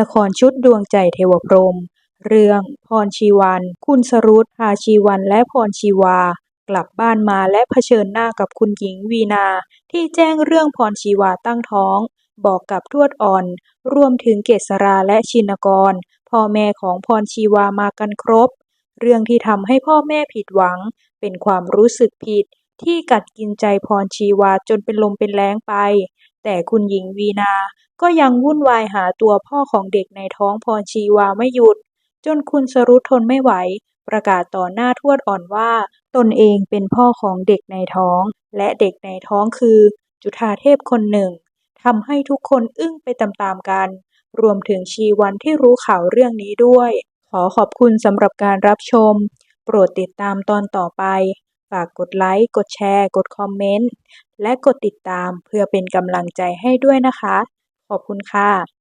ละครชุดดวงใจเทวพรหมเรื่องพรชีวัน คุณสรุตพาชีวันและพรชีวา กลับบ้านมาและเผชิญหน้ากับคุณหญิงวีนา ที่แจ้งเรื่องพรชีวาตั้งท้อง บอกกับทวดอ่อน รวมถึงเกษราและชินกร พ่อแม่ของพรชีวามากันครบ เรื่องที่ทำให้พ่อแม่ผิดหวัง เป็นความรู้สึกผิดที่กัดกินใจพรชีวาจนเป็นลมเป็นแล้งไป แต่คุณหญิงวีนาก็ยังวุ่นวายหาตัวพ่อของเด็กในท้องพรชีวาไม่หยุด จนคุณสรุตทนไม่ไหว ประกาศต่อหน้าทวดอ่อนว่า ตนเองเป็นพ่อของเด็กในท้อง และเด็กในท้องคือ จุฑาเทพคนหนึ่งทำให้ทุกคนอึ้งไปตามๆกัน รวมถึงชีวันที่รู้ข่าวเรื่องนี้ด้วย ขอขอบคุณสำหรับการรับชม โปรดติดตามตอนต่อไป ฝากกดไลค์ กดแชร์ กดคอมเมนต์ และกดติดตามเพื่อเป็นกำลังใจให้ด้วยนะคะ ขอบคุณค่ะ